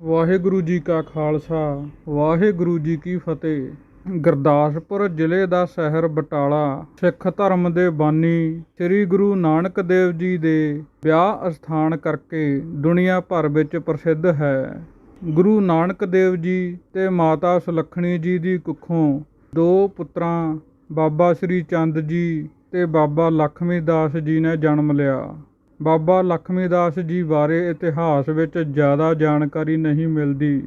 ਵਾਹਿਗੁਰੂ ਜੀ ਕਾ ਖਾਲਸਾ, ਵਾਹਿਗੁਰੂ ਜੀ ਕੀ ਫਤਿਹ। ਗੁਰਦਾਸਪੁਰ ਜ਼ਿਲ੍ਹੇ ਦਾ ਸ਼ਹਿਰ ਬਟਾਲਾ, ਸਿੱਖ ਧਰਮ ਦੇ ਬਾਨੀ ਸ੍ਰੀ ਗੁਰੂ ਨਾਨਕ ਦੇਵ ਜੀ ਦੇ ਵਿਆਹ ਅਸਥਾਨ ਕਰਕੇ ਦੁਨੀਆ ਭਰ ਵਿੱਚ ਪ੍ਰਸਿੱਧ ਹੈ। ਗੁਰੂ ਨਾਨਕ ਦੇਵ ਜੀ ਤੇ ਮਾਤਾ ਸੁਲੱਖਣੀ ਜੀ ਦੀ ਕੁੱਖੋਂ ਦੋ ਪੁੱਤਰਾਂ, ਬਾਬਾ ਸ੍ਰੀ ਚੰਦ ਜੀ ਤੇ ਬਾਬਾ ਲਖਮੀ ਦਾਸ ਜੀ ਨੇ ਜਨਮ ਲਿਆ। ਬਾਬਾ ਲਖਮੀ ਦਾਸ ਜੀ ਬਾਰੇ ਇਤਿਹਾਸ ਵਿੱਚ ਜ਼ਿਆਦਾ ਜਾਣਕਾਰੀ ਨਹੀਂ ਮਿਲਦੀ।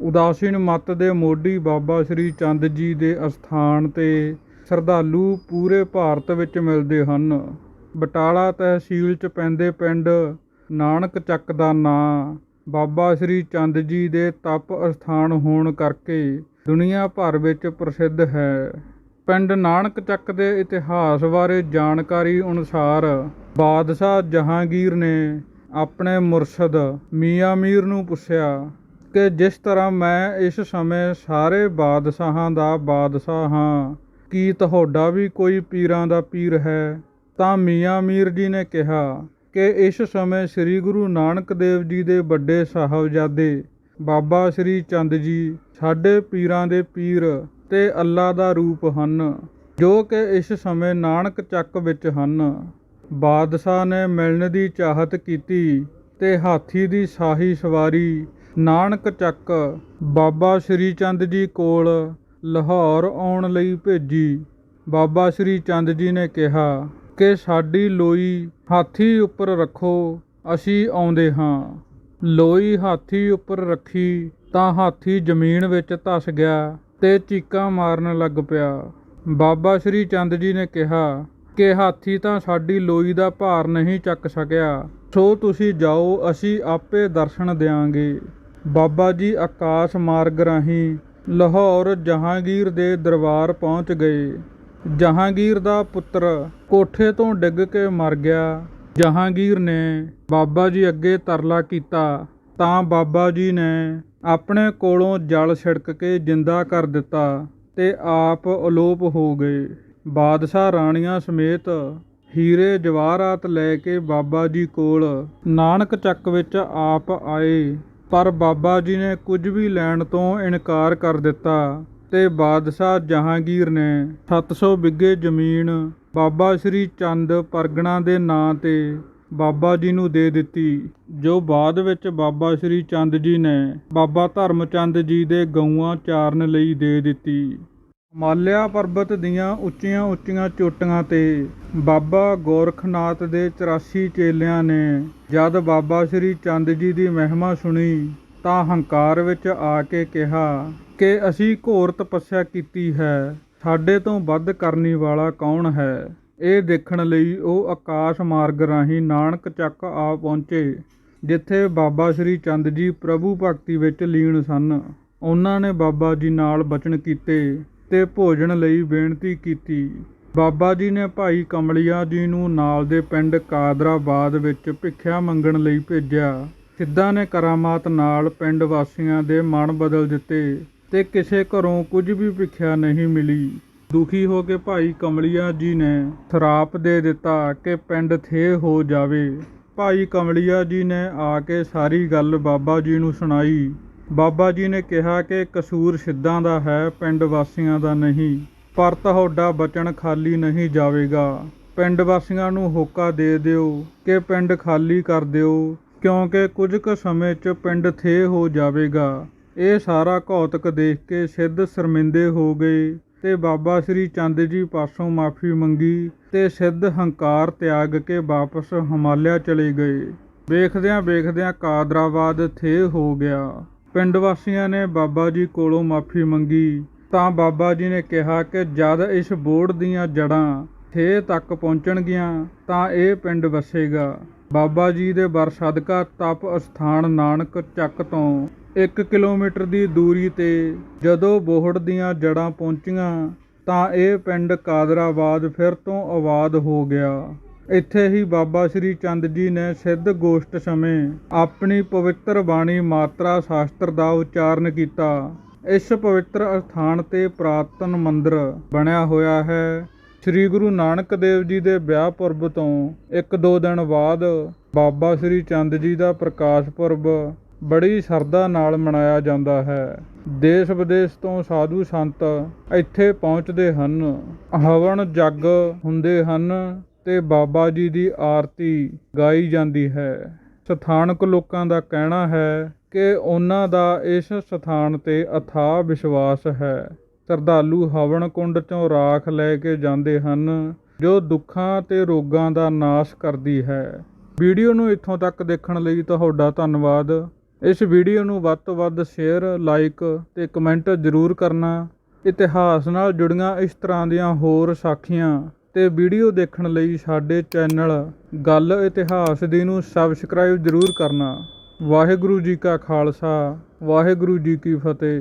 ਉਦਾਸੀਨ ਮੱਤ ਦੇ ਮੋਢੀ ਬਾਬਾ ਸ੍ਰੀ ਚੰਦ ਜੀ ਦੇ ਅਸਥਾਨ ਤੇ ਸ਼ਰਧਾਲੂ ਪੂਰੇ ਭਾਰਤ ਵਿੱਚ ਮਿਲਦੇ ਹਨ। ਬਟਾਲਾ ਤਹਿਸੀਲ 'ਚ ਪੈਂਦੇ ਪਿੰਡ ਨਾਨਕ ਚੱਕ ਦਾ ਨਾਂ ਬਾਬਾ ਸ੍ਰੀ ਚੰਦ ਜੀ ਦੇ ਤਪ ਅਸਥਾਨ ਹੋਣ ਕਰਕੇ ਦੁਨੀਆ ਭਰ ਵਿੱਚ ਪ੍ਰਸਿੱਧ ਹੈ। ਪਿੰਡ ਨਾਨਕ ਚੱਕ ਦੇ ਇਤਿਹਾਸ ਬਾਰੇ ਜਾਣਕਾਰੀ ਅਨੁਸਾਰ ਬਾਦਸ਼ਾਹ ਜਹਾਂਗੀਰ ਨੇ ਆਪਣੇ ਮੁਰਸ਼ਦ ਮੀਆਂ ਮੀਰ ਨੂੰ ਪੁੱਛਿਆ ਕਿ ਜਿਸ ਤਰ੍ਹਾਂ ਮੈਂ ਇਸ ਸਮੇਂ ਸਾਰੇ ਬਾਦਸ਼ਾਹਾਂ ਦਾ ਬਾਦਸ਼ਾਹ ਹਾਂ, ਕੀ ਤੁਹਾਡਾ ਵੀ ਕੋਈ ਪੀਰਾਂ ਦਾ ਪੀਰ ਹੈ? ਤਾਂ ਮੀਆਂ ਮੀਰ ਜੀ ਨੇ ਕਿਹਾ ਕਿ ਇਸ ਸਮੇਂ ਸ੍ਰੀ ਗੁਰੂ ਨਾਨਕ ਦੇਵ ਜੀ ਦੇ ਵੱਡੇ ਸਾਹਿਬਜ਼ਾਦੇ ਬਾਬਾ ਸ੍ਰੀ ਚੰਦ ਜੀ ਸਾਡੇ ਪੀਰਾਂ ਦੇ ਪੀਰ ਤੇ ਅੱਲਾ ਦਾ ਰੂਪ ਹਨ, ਜੋ ਕਿ ਇਸ ਸਮੇਂ ਨਾਨਕ ਚੱਕ ਵਿੱਚ ਹਨ। ਬਾਦਸ਼ਾਹ ਨੇ ਮਿਲਣ ਦੀ ਚਾਹਤ ਕੀਤੀ ਤੇ ਹਾਥੀ ਦੀ ਸ਼ਾਹੀ ਸਵਾਰੀ। ਨਾਨਕ ਚੱਕ ਬਾਬਾ ਸ੍ਰੀ ਚੰਦ ਜੀ ਕੋਲ ਲਾਹੌਰ ਆਉਣ ਲਈ ਭੇਜੀ। ਬਾਬਾ ਸ੍ਰੀ ਚੰਦ ਜੀ ਨੇ ਕਿਹਾ ਕਿ ਸਾਡੀ ਲੋਈ ਹਾਥੀ ਉੱਪਰ ਰੱਖੋ, ਅਸੀਂ ਆਉਂਦੇ ਹਾਂ। ਲੋਈ ਹਾਥੀ ਉੱਪਰ ਰੱਖੀ ਤਾਂ ਹਾਥੀ ਜ਼ਮੀਨ ਵਿੱਚ ਧਸ ਗਿਆ ਤੇ ਚੀਕਾਂ ਮਾਰਨ ਲੱਗ ਪਿਆ। ਬਾਬਾ ਸ੍ਰੀ ਚੰਦ ਜੀ ਨੇ ਕਿਹਾ ਕਿ ਹਾਥੀ ਤਾਂ ਸਾਡੀ ਲੋਈ ਦਾ ਭਾਰ ਨਹੀਂ ਚੱਕ ਸਕਿਆ। ਸੋ ਤੁਸੀਂ ਜਾਓ, ਅਸੀਂ ਆਪੇ ਦਰਸ਼ਨ ਦਿਆਂਗੇ। ਬਾਬਾ ਜੀ ਆਕਾਸ਼ ਮਾਰਗ ਰਾਹੀਂ ਲਾਹੌਰ ਜਹਾਂਗੀਰ ਦੇ ਦਰਬਾਰ ਪਹੁੰਚ ਗਏ। ਜਹਾਂਗੀਰ ਦਾ ਪੁੱਤਰ ਕੋਠੇ ਤੋਂ ਡਿੱਗ ਕੇ ਮਰ ਗਿਆ। ਜਹਾਂਗੀਰ ਨੇ ਬਾਬਾ ਜੀ ਅੱਗੇ ਤਰਲਾ ਕੀਤਾ। ਤਾਂ ਬਾਬਾ ਜੀ ਨੇ ਆਪਣੇ ਕੋਲੋਂ ਜਲ ਛਿੜਕ ਕੇ ਜਿੰਦਾ ਕਰ ਦਿੱਤਾ ਤੇ ਆਪ ਅਲੋਪ ਹੋ ਗਏ। ਬਾਦਸ਼ਾਹ ਰਾਣੀਆਂ ਸਮੇਤ ਹੀਰੇ ਜਵਾਹਰਾਤ ਲੈ ਕੇ ਬਾਬਾ ਜੀ ਕੋਲ ਨਾਨਕ ਚੱਕ ਵਿੱਚ ਆਪ ਆਏ। ਪਰ ਬਾਬਾ ਜੀ ਨੇ ਕੁਝ ਵੀ ਲੈਣ ਤੋਂ ਇਨਕਾਰ ਕਰ ਦਿੱਤਾ ਤੇ ਬਾਦਸ਼ਾਹ ਜਹਾਂਗੀਰ ਨੇ 700 ਬਿੱਗੇ ਜ਼ਮੀਨ ਬਾਬਾ ਸ੍ਰੀ ਚੰਦ ਪਰਗਣਾ ਦੇ ਨਾਂ ਤੇ ਬਾਬਾ ਜੀ ਨੂੰ ਦੇ ਦਿੱਤੀ, ਜੋ ਬਾਅਦ ਵਿੱਚ ਬਾਬਾ ਸ੍ਰੀ ਚੰਦ ਜੀ ਨੇ ਬਾਬਾ ਧਰਮ ਚੰਦ ਜੀ ਦੇ ਗਊਆਂ ਚਾਰਨ ਲਈ ਦੇ ਦਿੱਤੀ। ਹਿਮਾਲਿਆ ਪਰਬਤ ਦੀਆਂ ਉੱਚੀਆਂ ਉੱਚੀਆਂ ਚੋਟੀਆਂ ਤੇ ਬਾਬਾ ਗੋਰਖਨਾਥ ਦੇ 84 ਚੇਲਿਆਂ ਨੇ ਜਦ ਬਾਬਾ ਸ੍ਰੀ ਚੰਦ ਜੀ ਦੀ ਮਹਿਮਾ ਸੁਣੀ ਤਾਂ ਹੰਕਾਰ ਵਿੱਚ ਆ ਕੇ ਕਿਹਾ ਕਿ ਅਸੀਂ ਘੋਰ ਤਪੱਸਿਆ ਕੀਤੀ ਹੈ, ਸਾਡੇ ਤੋਂ ਵੱਧ ਕਰਨੀ ਵਾਲਾ ਕੌਣ ਹੈ? ਇਹ ਦੇਖਣ ਲਈ ਉਹ ਆਕਾਸ਼ ਮਾਰਗ ਰਾਹੀਂ ਨਾਨਕ ਚੱਕ ਆ ਪਹੁੰਚੇ, ਜਿੱਥੇ ਬਾਬਾ ਸ੍ਰੀ ਚੰਦ ਜੀ ਪ੍ਰਭੂ ਭਗਤੀ ਵਿੱਚ ਲੀਨ ਸਨ। ਉਹਨਾਂ ਨੇ ਬਾਬਾ ਜੀ ਨਾਲ ਬਚਨ ਕੀਤੇ। ਤੇ ਭੋਜਨ ਲਈ ਬੇਨਤੀ ਕੀਤੀ। ਬਾਬਾ ਜੀ ਨੇ ਭਾਈ ਕਮਲਿਆ ਜੀ ਨੂੰ ਨਾਲ ਦੇ ਪਿੰਡ ਕਾਦਰਾਬਾਦ ਵਿੱਚ ਭਿੱਖਿਆ ਮੰਗਣ ਲਈ ਭੇਜਿਆ। ਸਿੱਧਾ ਨੇ ਕਰਾਮਾਤ ਨਾਲ ਪਿੰਡ ਵਾਸੀਆਂ ਦੇ ਮਨ ਬਦਲ ਦਿੱਤੇ ਤੇ ਕਿਸੇ ਘਰੋਂ ਕੁਝ ਵੀ ਭਿੱਖਿਆ ਨਹੀਂ ਮਿਲੀ। ਦੁਖੀ ਹੋ ਕੇ ਭਾਈ ਕਮਲੀਆ ਜੀ ਨੇ ਸ਼ਰਾਪ ਦੇ ਦਿੱਤਾ ਕਿ ਪਿੰਡ ਥੇ ਹੋ ਜਾਵੇ। ਭਾਈ ਕਮਲਿਆ ਜੀ ਨੇ ਆ ਕੇ ਸਾਰੀ ਗੱਲ ਬਾਬਾ ਜੀ ਨੂੰ ਸੁਣਾਈ। ਬਾਬਾ ਜੀ ਨੇ ਕਿਹਾ ਕਿ ਕਸੂਰ ਸਿੱਧਾਂ ਦਾ ਹੈ, ਪਿੰਡ ਵਾਸੀਆਂ ਦਾ ਨਹੀਂ। ਪਰ ਤੁਹਾਡਾ ਬਚਨ ਖਾਲੀ ਨਹੀਂ ਜਾਵੇਗਾ। ਪਿੰਡ ਵਾਸੀਆਂ ਨੂੰ ਹੋਕਾ ਦੇ ਦਿਓ ਕਿ ਪਿੰਡ ਖਾਲੀ ਕਰ ਦਿਓ, ਕਿਉਂਕਿ ਕੁਝ ਕੁ ਸਮੇਂ 'ਚ ਪਿੰਡ ਥੇ ਹੋ ਜਾਵੇਗਾ। ਇਹ ਸਾਰਾ ਘੌਤਕ ਦੇਖ ਕੇ ਸਿੱਧ ਸ਼ਰਮਿੰਦੇ ਹੋ ਗਏ ਤੇ ਬਾਬਾ ਸ੍ਰੀ ਚੰਦ ਜੀ ਪਾਸੋਂ ਮਾਫੀ ਮੰਗੀ ਤੇ ਸਿੱਧ ਹੰਕਾਰ ਤਿਆਗ ਕੇ ਵਾਪਸ ਹਿਮਾਲਿਆ ਚਲੇ ਗਏ। ਵੇਖਦਿਆਂ ਵੇਖਦਿਆਂ ਕਾਦਰਾਬਾਦ ਥੇ ਹੋ ਗਿਆ। ਪਿੰਡ ਵਾਸੀਆਂ ਨੇ ਬਾਬਾ ਜੀ ਕੋਲੋਂ ਮਾਫੀ ਮੰਗੀ। ਤਾਂ ਬਾਬਾ ਜੀ ਨੇ ਕਿਹਾ ਕਿ ਜਦ ਇਸ ਬੋੜ ਦੀਆਂ ਜੜਾਂ ਥੇ ਤੱਕ ਪਹੁੰਚਣਗੀਆਂ ਤਾਂ ਇਹ ਪਿੰਡ ਵਸੇਗਾ। ਬਾਬਾ ਜੀ ਦੇ ਬਰ ਸਦਕਾ ਤਪ ਅਸਥਾਨ ਨਾਨਕ ਚੱਕ ਤੋਂ 1 ਕਿਲੋਮੀਟਰ ਦੀ ਦੂਰੀ ਤੇ ਜਦੋਂ ਬੋਹੜ ਦੀਆਂ ਜੜਾਂ ਪਹੁੰਚੀਆਂ, ਤਾਂ ਇਹ ਪਿੰਡ ਕਾਦਰਾਬਾਦ ਫਿਰ ਤੋਂ ਆਬਾਦ ਹੋ ਗਿਆ। ਇੱਥੇ ਹੀ ਬਾਬਾ ਸ੍ਰੀ ਚੰਦ ਜੀ ਨੇ ਸਿੱਧ ਗੋਸ਼ਟ ਸਮੇਂ ਆਪਣੀ ਪਵਿੱਤਰ ਬਾਣੀ ਮਾਤਰਾ ਸ਼ਾਸਤਰ ਦਾ ਉਚਾਰਨ ਕੀਤਾ। ਇਸ ਪਵਿੱਤਰ ਅਸਥਾਨ ਤੇ ਪ੍ਰਾਤਨ ਮੰਦਰ ਬਣਿਆ ਹੋਇਆ ਹੈ। ਸ੍ਰੀ ਗੁਰੂ ਨਾਨਕ ਦੇਵ ਜੀ ਦੇ ਵਿਆਹ ਪੁਰਬ ਤੋਂ ਇੱਕ ਦੋ ਦਿਨ ਬਾਅਦ ਬਾਬਾ ਸ੍ਰੀ ਚੰਦ ਜੀ ਦਾ ਪ੍ਰਕਾਸ਼ ਪੁਰਬ ਬੜੀ ਸ਼ਰਧਾ ਨਾਲ ਮਨਾਇਆ ਜਾਂਦਾ ਹੈ। ਦੇਸ਼ ਵਿਦੇਸ਼ ਤੋਂ ਸਾਧੂ ਸੰਤ ਇੱਥੇ ਪਹੁੰਚਦੇ ਹਨ। ਹਵਨ ਜੱਗ ਹੁੰਦੇ ਹਨ। ਤੇ ਬਾਬਾ ਜੀ ਦੀ ਆਰਤੀ ਗਾਈ ਜਾਂਦੀ ਹੈ। ਸਥਾਨਕ ਲੋਕਾਂ ਦਾ ਕਹਿਣਾ ਹੈ ਕਿ ਉਹਨਾਂ ਦਾ ਇਸ ਸਥਾਨ ਤੇ ਅਥਾਹ ਵਿਸ਼ਵਾਸ ਹੈ। ਸ਼ਰਧਾਲੂ ਹਵਨ ਕੁੰਡ ਚੋਂ ਰਾਖ ਲੈ ਕੇ ਜਾਂਦੇ ਹਨ, ਜੋ ਦੁੱਖਾਂ ਤੇ ਰੋਗਾਂ ਦਾ ਨਾਸ਼ ਕਰਦੀ ਹੈ। ਵੀਡੀਓ ਨੂੰ ਇੱਥੋਂ ਤੱਕ ਦੇਖਣ ਲਈ ਤੁਹਾਡਾ ਧੰਨਵਾਦ। ਇਸ ਵੀਡੀਓ ਨੂੰ ਵੱਧ ਤੋਂ ਵੱਧ ਸ਼ੇਅਰ, ਲਾਈਕ ਤੇ ਕਮੈਂਟ ਜ਼ਰੂਰ ਕਰਨਾ। ਇਤਿਹਾਸ ਨਾਲ ਜੁੜੀਆਂ ਇਸ ਤਰ੍ਹਾਂ ਦੀਆਂ ਹੋਰ ਸਾਖੀਆਂ ਤੇ ਵੀਡੀਓ ਦੇਖਣ ਲਈ ਸਾਡੇ ਚੈਨਲ ਗੱਲ ਇਤਿਹਾਸ ਦੀ ਨੂੰ ਸਬਸਕ੍ਰਾਈਬ ਜ਼ਰੂਰ ਕਰਨਾ। ਵਾਹਿਗੁਰੂ ਜੀ ਕਾ ਖਾਲਸਾ, ਵਾਹਿਗੁਰੂ ਜੀ ਕੀ ਫਤਿਹ।